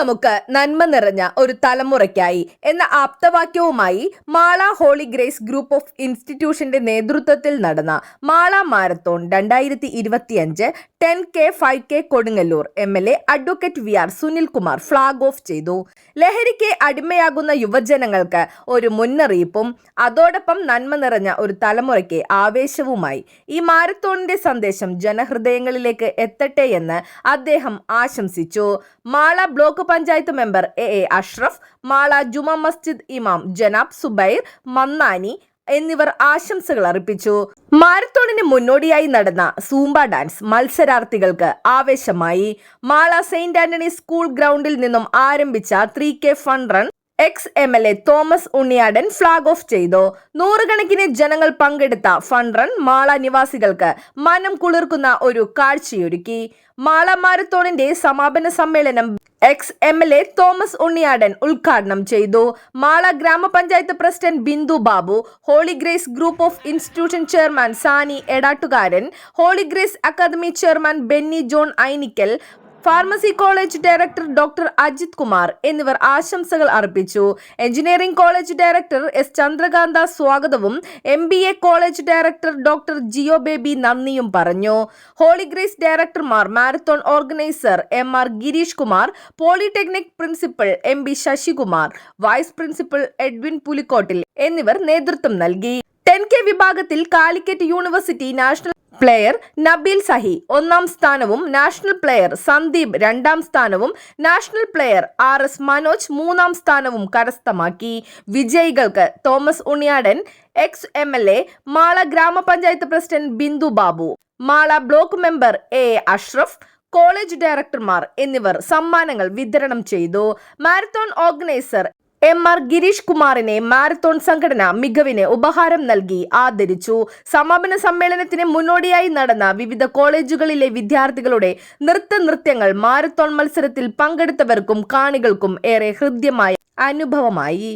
നമുക്ക് നന്മ നിറഞ്ഞ ഒരു തലമുറയ്ക്കായി എന്ന ആപ്തവാക്യവുമായി Mala Holy Grace Group of ഇൻസ്റ്റിറ്റ്യൂഷന്റെ നേതൃത്വത്തിൽ നടന്ന മാള മാരത്തോൺ രണ്ടായിരത്തി ഇരുപത്തിയഞ്ച് ten K five K Kodungallur M L A advocate V R Sunilkumar flag off ചെയ്തു. ലഹരിക്ക് അടിമയാകുന്ന യുവജനങ്ങൾക്ക് ഒരു മുന്നറിയിപ്പും അതോടൊപ്പം നന്മ നിറഞ്ഞ ഒരു തലമുറയ്ക്ക് ആവേശവുമായി. ഈ മാരത്തോണിന്റെ സന്ദേശം ജനഹൃദയങ്ങളിലേക്ക് എത്തട്ടെ എന്ന് അദ്ദേഹം ആശംസിച്ചു. Mala block panchayat member A A Ashraf Mala Juma Masjid ഇമാം ജനാബ് സുബൈർ മന്നാനി എന്നിവർ ആശംസകൾ അർപ്പിച്ചു. മാരത്തോണിന് മുന്നോടിയായി നടന്ന സൂംബ ഡാൻസ് മത്സരാർത്ഥികൾക്ക് ആവേശമായി. മാള സെയിന്റ് ആന്റണി സ്കൂൾ ഗ്രൗണ്ടിൽ നിന്നും ആരംഭിച്ച three K fun run ex M L A Thomas Unniyadan flag off ചെയ്തു. നൂറുകണക്കിന് ജനങ്ങൾ പങ്കെടുത്ത ഫൺ റൺ മാള നിവാസികൾക്ക് മനം കുളിർക്കുന്ന ഒരു കാഴ്ചയൊരുക്കി. മാള മാരത്തോണിന്റെ സമാപന സമ്മേളനം ex M L A Thomas Unniyadan ഉദ്ഘാടനം ചെയ്തു. Mala grama panchayat president Bindu Babu Holy Grace Group of Institution chairman Sani Edattukaran Holy Grace Academy chairman Benny John Ainikkal pharmacy college director doctor Ajith Kumar എന്നിവർ ആശംസകൾ അർപ്പിച്ചു. Engineering college director S Chandrakantha സ്വാഗതവും M B A college director doctor Jio Baby നന്ദിയും പറഞ്ഞു. Holy Grace ഡയറക്ടർമാർ marathon organiser M R Girish Kumar polytechnic principal M B Sasikumar vice principal Edwin Pulikottil എന്നിവർ നേതൃത്വം നൽകി. Ten K വിഭാഗത്തിൽ Calicut university national player Nabeel Sahi ഒന്നാം സ്ഥാനവും national player Sandeep രണ്ടാം സ്ഥാനവും national player R S Manoj മൂന്നാം സ്ഥാനവും കരസ്ഥമാക്കി. വിജയികൾക്ക് Thomas Unniyadan ex M L A Mala grama panchayat president Bindu Babu Mala block member A Ashraf college ഡയറക്ടർമാർ എന്നിവർ സമ്മാനങ്ങൾ വിതരണം ചെയ്തു. Marathon organiser M R Girish കുമാറിനെ മാരത്തോൺ സംഘടന മികവിന് ഉപഹാരം നൽകി ആദരിച്ചു. സമാപന സമ്മേളനത്തിന് മുന്നോടിയായി നടന്ന വിവിധ കോളേജുകളിലെ വിദ്യാർത്ഥികളുടെ നൃത്ത നൃത്യങ്ങൾ മാരത്തോൺ മത്സരത്തിൽ പങ്കെടുത്തവർക്കും കാണികൾക്കും ഏറെ ഹൃദ്യമായ അനുഭവമായി.